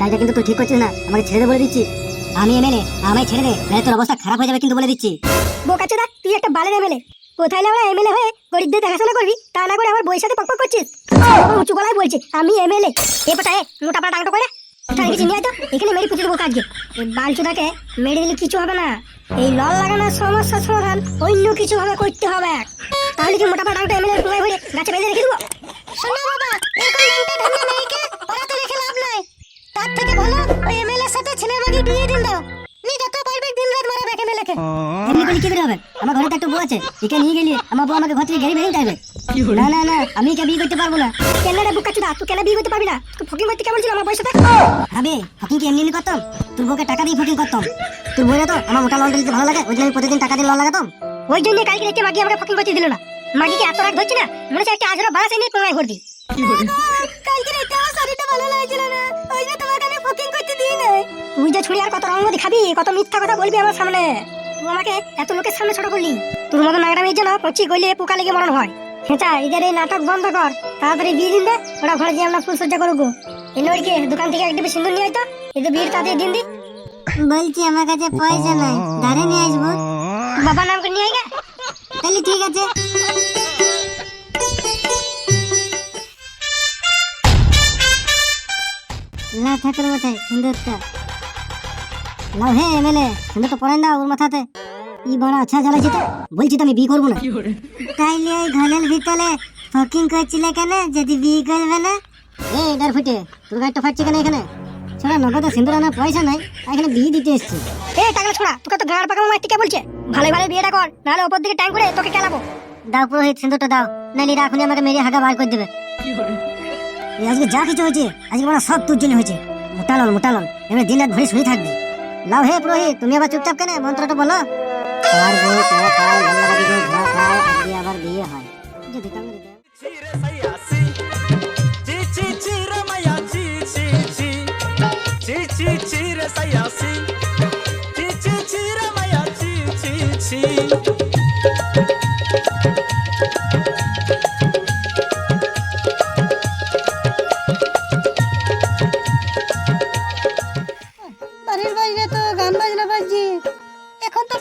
কাজটা কিন্তু ঠিক করছিস না। আমাকে ছেড়ে বলে দিচ্ছি। আমি এমএলএ, আমায় ছেড়ে দে। তোর অবস্থা খারাপ হয়ে যাবে কিন্তু বলে দিচ্ছি। বোকাচোদা, তুই একটা বালের এমএলএ। কোথায় আমরা এমএলএ হয়ে গরিবদের দেখাশোনা করবি? তা না করে আমার বইয়ের সাথে পকপক করছিস? উঁচু গলায় বলছে, আমি এমএলএ এ কোথায় মোটা ডাংটো করে? তাহলে কিছু এখানে মেরে দেবো কাজকে। মেরে দিলে কিছু হবে না। এই লল লাগানোর সমস্যার সমাধান অন্য কিছু করতে হবে। তাহলে কি মোটা পাড়া ডাংটো এমএলএ পুরাই ভরে গাছে বেঁধে রেখে দেবো? তার থেকে ভালো ওই এমএলএ এর সাথে ছেলের মাকে বিয়ে দিন দাও। যত পারবে দিন রাত মারা দেখে মেলেকে এমনি কি করে হবে আমার ঘরে তো একটা বউ আছে। একে নিয়ে গেলি আমার বউ আমাকে ঘর থেকে ঘেরে বেরিয়ে যাবে না না না আমি একে বিয়ে করতে পারব না। কেন রে বুকাচুদা তুই কেন বিয়ে করতে পারবি না। তুই ফকিং করতে কেমন ছিল আমার বয়সে ফকিং কি এমনি এমনি করতাম? তোর বউকে টাকা দিয়ে ফকিং করতাম। তোর বউ তো আমার মোটা দিতে ভালো লাগে ওই জন্য আমি প্রতিদিন টাকা দিয়ে লন লাগাতাম। ওই জন্য কালকে মাগি আমাকে ফকিং করতে দিল না। মাগিকে এত রাগ ধরছে না মনে হচ্ছে একটা আজরা বাস এনে কোনায় ভর্তি কালকে রাতে আমার শরীরটা ভালো লাগছিল না। ওই জন্য তোমাকে আমি ফকিং করতে দিই না তুই যে ছুরি আর কত রঙ দেখাবি কত মিথ্যা কথা বলবি আমার সামনে। আমাকে এত লোকের সামনে ছোট করলি? তোর মতো নাগরামির জন্য পচি গইলে পোকা লেগে মরণ হয়। হেঁচা এদের এই নাটক বন্ধ কর। তাড়াতাড়ি বিয়ে দিন দে ওরা ঘরে গিয়ে আমরা ফুল সজ্জা করব। এই নড়কে দোকান থেকে এক ডিব্বা সিন্দুর নিয়ে আয় তো। এই তো বিয়ের তাড়াতাড়ি দিন দি। বলছি আমার কাছে পয়সা নাই? ধারে নিয়ে আসব। বাবার নাম করে নিয়ে আয় গা। তাহলে ঠিক আছে। না ঠাকুর মাথায় সুন্দরটা। লাও হে এমএলএ সুন্দরটা পরেন দাও ওর মাথাতে। ই বড় আচ্ছা তো। বলছি তো আমি বিয়ে করব না। তাইলে ওই ঘরের ভিতরে ফকিং করছিলে কেন? যদি বিয়ে করবে না? এ ফুটে তোর গাড়িটা ফাটছে কেন এখানে? ছোড়া নগদে সিন্দুর আনার পয়সা নাই এখানে বিয়ে দিতে এসছি। এ টাকা ছোড়া তোকে তো গাড় পাকা মারতে কে বলছে? ভালো ভালো বিয়েটা কর নাহলে ওপর দিকে টাইম করে তোকে কেলাবো। দাও পুরোহিত সিন্দুরটা দাও এরা এখনই আমাকে মেরে হাগা বার করে দেবে। আজকে যা কিছু হয়েছে আজকে সব তোর জন্য হয়েছে। মোটালন মোটালন এবার দিন রাত ভরে শুয়ে থাকবি। লাও হে পুরোহিত তুমি আবার চুপচাপ কেন? মন্ত্রটা বলো। আর বউ পেয়ে খায় গল্লা বাড়ি দিয়ে ধোয়া খায় আজকে আবার বিয়ে হয় যদি কামড়ে দেয় Chire sayasi.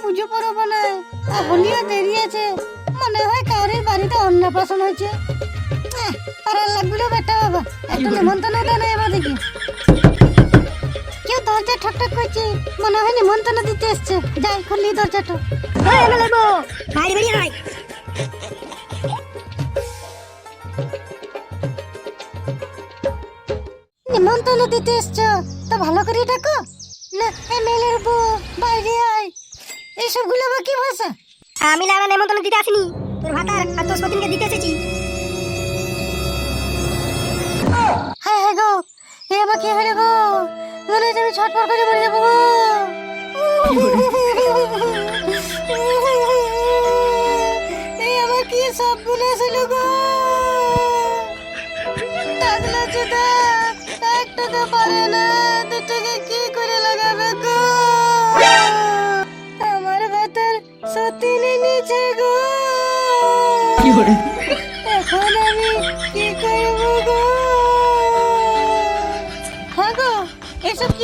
পুজো পরব না আর হোলিও দেরি আছে। মনে হয় কারোর বাড়িতে অন্নপ্রাশন হয়েছে। পাড়ার লাগল বেটা বাবা। একটু নিমন্ত্রণ দেয় না আমাদেরকে। কেউ দরজা ঠকঠক করছে। মনে হয় নিমন্ত্রণ দিতে এসছে। যাই খুললি দরজাটা। বাইরে বেরিয়ে আয়। নিমন্ত্রণ দিতে এসছো। তো ভালো করে ডাকো না এমএলএর বউ বাইরে আয় এইসবগুলো আবার কি ভাষা? আমি না নেমন্তন্ন দিতে আসিনি। তোর ভাতার আর তোর সতীনকে দিতে এসেছি। হ্যাঁ হ্যাঁ গো, এ আমার কি হলো গো? মনে হচ্ছে আমি ছটফট করে মরে যাব গো।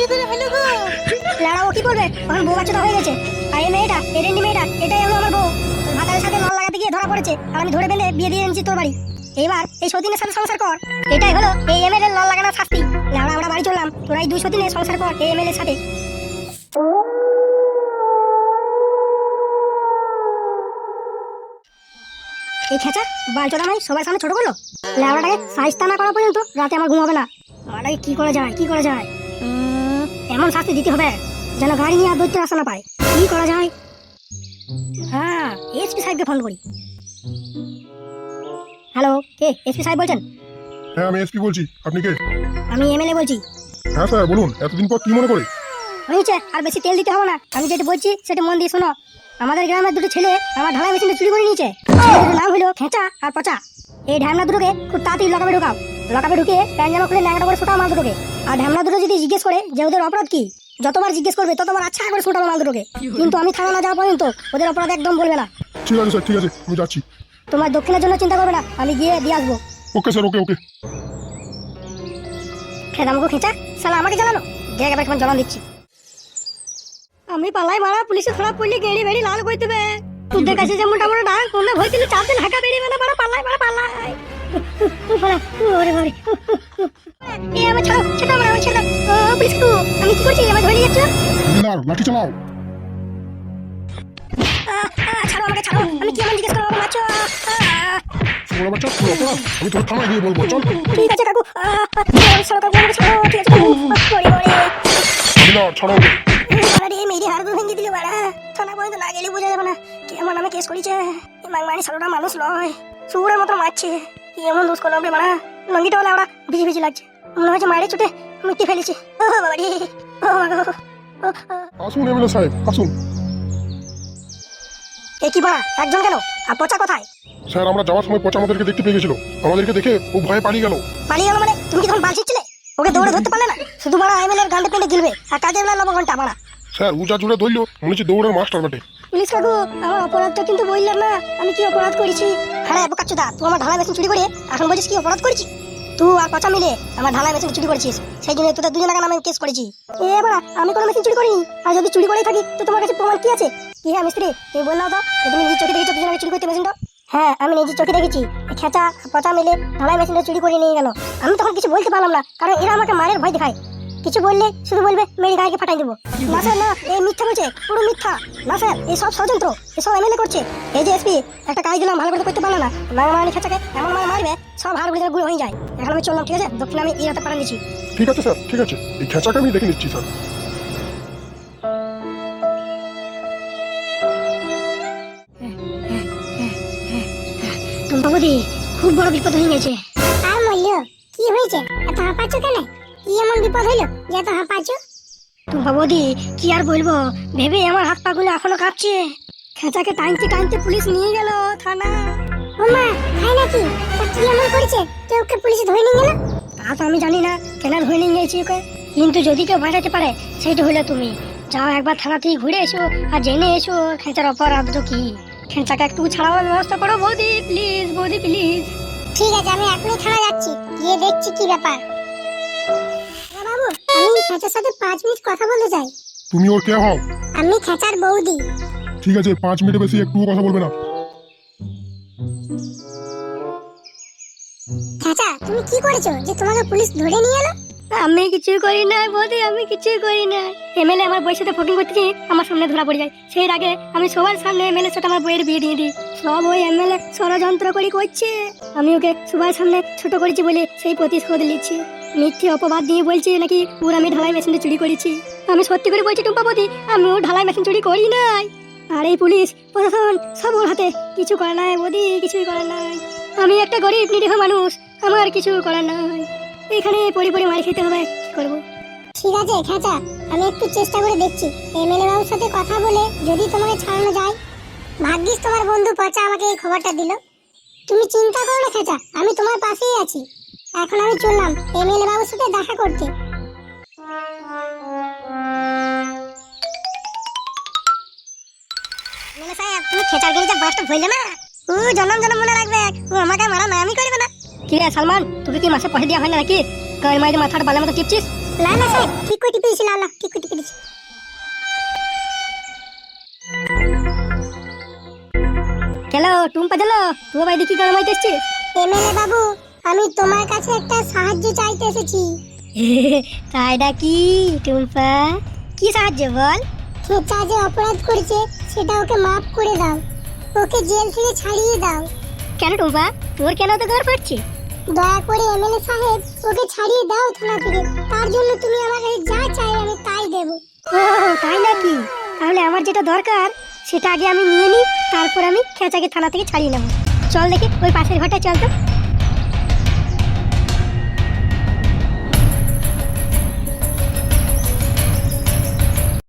এসব কি করে হলো গো। লাড়া কি বলবে এখন বউ হয়ে গেছে। আর এই মেয়েটা মেয়েটা, এটাই হলো আমার বউ। সাথে লাগাতে গিয়ে ধরা পড়েছে, আর আমি ধরে বিয়ে দিয়ে এনেছি তোর বাড়ি। এবার এই সতীনের সাথে সংসার কর। এটাই হলো এই এমএলএ নল লাগানোর শাস্তি। লাউড়া আমরা বাড়ি চললাম। দুই সতীনে সংসার কর এই এমএলএর সাথে। এই খেচা ভাই সবার সামনে ছোট করল? ল্যাবড়াটাকে সাইজটা না করা পর্যন্ত রাতে আমার ঘুম হবে না। কি করা যায়, কি করা যায়? এমন শাস্তি দিতে হবে যেন গাড়ি নিয়ে আর দৈত্য আসা না পায়। কি করা যায়? হ্যাঁ এসপি সাহেবকে ফোন করি। হ্যালো কে? এসপি সাহেব বলছেন? হ্যাঁ আমি এসপি বলছি। আপনি কে? আমি এমএলএ বলছি। হ্যাঁ স্যার বলুন এতদিন পর কি মনে করে? হয়েছে আর বেশি তেল দিতে হবে না। আমি যেটা বলছি সেটা মন দিয়ে শোনো। আমাদের গ্রামের দুটো ছেলে আমার ঢালাই মেশিনটা চুরি করে নিয়েছে। নাম হলো খেঁচা আর পচা। এই ঢ্যামনা দুটোকে খুব তাড়াতাড়ি লকাবে ঢোকাও। লকাবে ঢুকে প্যান জামা খুলে ন্যাংটা করে ছোটাও মাল দুটোকে। আর ঢ্যামনা দুটো যদি জিজ্ঞেস করে যে ওদের অপরাধ কি যতবার জিজ্ঞেস করবে ততবার আচ্ছা করে ছোটাবে মাল দুটোকে কিন্তু আমি থানা না যাওয়া পর্যন্ত ওদের অপরাধ একদম বলবে না ঠিক আছে স্যার ঠিক আছে আমি যাচ্ছি তোমার দক্ষিণের জন্য চিন্তা করবে না আমি গিয়ে দিয়ে আসব ওকে স্যার ওকে ওকে খেদাম আমাকে খেঁচা সালা আমাকে জ্বালানো দেখ এবার কেমন জ্বালান দিচ্ছি আমি পালাই মারা পুলিশে ধরা পড়লে গেড়ি বেড়ি লাল করে দেবে তোদের কাছে যেমন মোটামুটি ডাক তোমরা ভয় দিলে চার দিন হাঁকা বেরিয়ে মানে মারা পাল্লাই মারা পাল্লাই পালা, ওরে বাবারে। এ আমার ছাড়ো ছেড়ে দাও, আমার ছেড়ে। দাও। ও, পুলিশ কাকু, আমি কি করছি? আমার ধরে নিয়ে যাচ্ছ? দিলার লাঠি চালাও। আহ, আহ, ছাড়ো আমাকে ছাড়ো। আমি কি এমন জিজ্ঞেস করব? আমাকে মারছো? আহ, আহ, বাচ্চা তোর অপরাধ আমি তোর থানায় গিয়ে বলব। চল। ঠিক আছে কাকু। আহ, আহ, ছাড়ো কাকু আমাকে ছাড়ো। ঠিক আছে কাকু। আহ, মরে মরে দিলার ছাড়াও ওকে আরে মেরে হাড়গুলো ভেঙে দিল বাড়া। থানা পর্যন্ত না গেলে বোঝা যাবে না। কে আমার নামে কেস করেছে? এই মাংমানি সালোটা মানুষ নয় সুরের মতো মারছে। কি এমন দোষ করলাম রে মারা লঙ্গিটা বলে আমরা ভিজি ভিজি লাগছে। মনে হচ্ছে মারে চুটে মিটে ফেলেছি। ও বাবা রে ও। আসুন এমএলএ সাহেব আসুন। এ কি বাড়া একজন কেন? আর পচা কোথায়? স্যার আমরা যাওয়ার সময় পচা আমাদেরকে দেখতে পেয়ে গেছিল। আমাদেরকে দেখে ও ভয়ে পালিয়ে গেল। পালিয়ে গেল মানে? তুমি কি তখন বালছিচ্ছিলে ওকে দৌড়ে ধরতে পারলে না? শুধু এমএলএ এর গান্ডে পেন্ডে গিলবে। আর কাজের বেলা ঘণ্টা বাড়া স্যার উজা জুড়ে ধরলো মনে হচ্ছে দৌড়ের মাস্টার বটে। পুলিশ কাকু আমার অপরাধটা কিন্তু বললাম না। আমি কি অপরাধ করেছি? হ্যাঁ বোকাচ্চুদা তুই আমার ঢালাই মেশিন চুরি করে এখন বলছিস কি অপরাধ করেছি? তুই আর পচা মিলে আমার ঢালাই মেশিন চুরি করেছিস। সেই জন্য তোদের দুজনের নামে কেস করেছি। এ বাড়া, আমি কোনো মেশিন চুরি করিনি। আর যদি চুরি করেই থাকি, তো তোমার কাছে প্রমাণ কি আছে? কি হ্যাঁ মিস্ত্রি, তুমি বললাও তো তুমি নিজের চোখে দেখেছ চুরি করতে মেশিনটা হ্যাঁ আমি নিজের চোখে দেখেছি। খেঁচা পচা মিলে মেশিনটা চুরি করে নিয়ে গেল। আমি তখন কিছু বলতে পারলাম না, কারণ এরা আমাকে মারের ভয় দেখায়। কিছু বললে শুধু বলবে, মেরে গায়ে ফাটাই দেবো। না স্যার, না, এই মিথ্যা বলছে, পুরো মিথ্যা। না স্যার, এই সব ষড়যন্ত্র, এসব এমএলএ করছে। এই যে এসপি একটা কাজ দিলাম, ভালো করে করতে পারল না। মারামারি খেঁচাকে এমন মারা মারবে সব হয়ে যায়। এখন আমি চললাম ঠিক আছে? দক্ষিণ আমি পাঠান দিচ্ছি। ঠিক আছে স্যার ঠিক আছে। এই খেঁচাকে আমি দেখে নিচ্ছি স্যার। টুম্পাবদি খুব বড় বিপদ হয়ে গেছে। আর মূল্য কি হয়েছে? এত হাঁপাচ্ছ কেন? কি এমন বিপদ হইল যে এত হাঁপাচ্ছ? টুম্পাবদি কি আর বলব? ভেবে আমার হাত পা গুলো এখনও কাঁপছে। খেঁচাকে টানতে টানতে পুলিশ নিয়ে গেল থানা। ওমা খাই নাকি? তা কি এমন করেছে? যে ওকে পুলিশে ধরে নিয়ে গেল? তা তো আমি জানি না কেন ধরে নিয়ে গেছি ওকে। কিন্তু যদি কেউ বাঁচাতে পারে সেইটা হলে তুমি। যাও একবার থানা থেকে ঘুরে এসো আর জেনে এসো খেঁচার অপরাধ তো কি? খেঁচাকে একটু ছাড়াবার ব্যবস্থা করো বৌদি প্লিজ বৌদি প্লিজ ঠিক আছে আমি এখনই থানা যাচ্ছি। গিয়ে দেখছি কি ব্যাপার। বাবু আমি খেঁচার সাথে পাঁচ মিনিট কথা বলতে চাই। তুমি ওর কে হও? আমি খেঁচার বৌদি। ঠিক আছে পাঁচ মিনিটের বেশি একটুও কথা বলবে না। খেঁচা তুমি কি করেছ? যে তোমাকে পুলিশ ধরে নিয়ে এলো? আমি কিছু করি না বৌদি, আমি কিছু করি না এমএলএ আমার বইয়ের সাথে ফকিং করতেছি, আমার সামনে ধরা পড়ে যায়। সেই আগে আমি সবার সামনে এমএলএ সাথে আমার বইয়ের বিয়ে দিয়ে দিই। সব ওই এমএলএ ষড়যন্ত্র করে করছে। আমি ওকে সবার সামনে ছোট করেছি বলে সেই প্রতিশোধ নিচ্ছি। মিথ্যে অপবাদ দিয়ে বলছি নাকি ওর আমি ঢালাই মেশিনটা চুরি করেছি। আমি সত্যি করে বলছি টুম্পাবতী আমি ওর ঢালাই মেশিন চুরি করি নাই। আর এই পুলিশ, প্রশাসন, সব হাতে। কিছু করার নাই বৌদি, কিছুই করে নাই। আমি একটা গরিব, নিরীহ মানুষ, আমার কিছু করার নাই। এখানে পরি পরি মার খেতে হবে, কি করব? ঠিক আছে, খেঁচা। আমি একটু চেষ্টা করে দেখছি। এমএলএ বাবুর সাথে কথা বলে যদি তোমাকে ছাড়ানো যায়। ভাগ্যিস তোমার বন্ধু পচা আমাকে এই খবরটা দিল। তুমি চিন্তা করো না, খেঁচা। আমি তোমার পাশেই আছি। এখন আমি চললাম এমএলএ বাবুর সাথে দেখা করতে। সাহেব তুমি খেচার গেলে যা বাসটা ভইলে না? ও জনম জনম মনে রাখবে। ও আমাকে মারা না করবে না। কি রে সালমান তুই কি মাসে পয়সা দেওয়া হয় না নাকি? গায়ের মাঝে মাথাটা বালের মতো টিপছিস? না না স্যার ঠিক করে টিপেছি না না ঠিক করে টিপেছি। হ্যালো টুম্পা দিলো তুই ভাই দেখি গায়ের মাঝে এসছিস? এমএলএ বাবু আমি তোমার কাছে একটা সাহায্য চাইতে এসেছি। তাইটা কি টুম্পা? কি সাহায্য বল? খেচা যে অপরাধ করেছে সেটা ওকে মাফ করে দাও। ওকে জেল থেকে ছাড়িয়ে দাও। কেন টুম্পা? তোর কেন তো ঘর পড়ছি দয়া করে এমএলএ সাহেব ওকে ছাড়িয়ে দাও থানা থেকে। তার জন্য তুমি আমার কাছে যা চাই আমি তাই দেব। ও তাই নাকি? তাহলে আমার যেটা দরকার সেটা আগে আমি নিয়ে নিই তারপর আমি খেচাকে থানা থেকে ছাড়িয়ে নেব। চল দেখি ওই পাশের ঘরটা চল তো।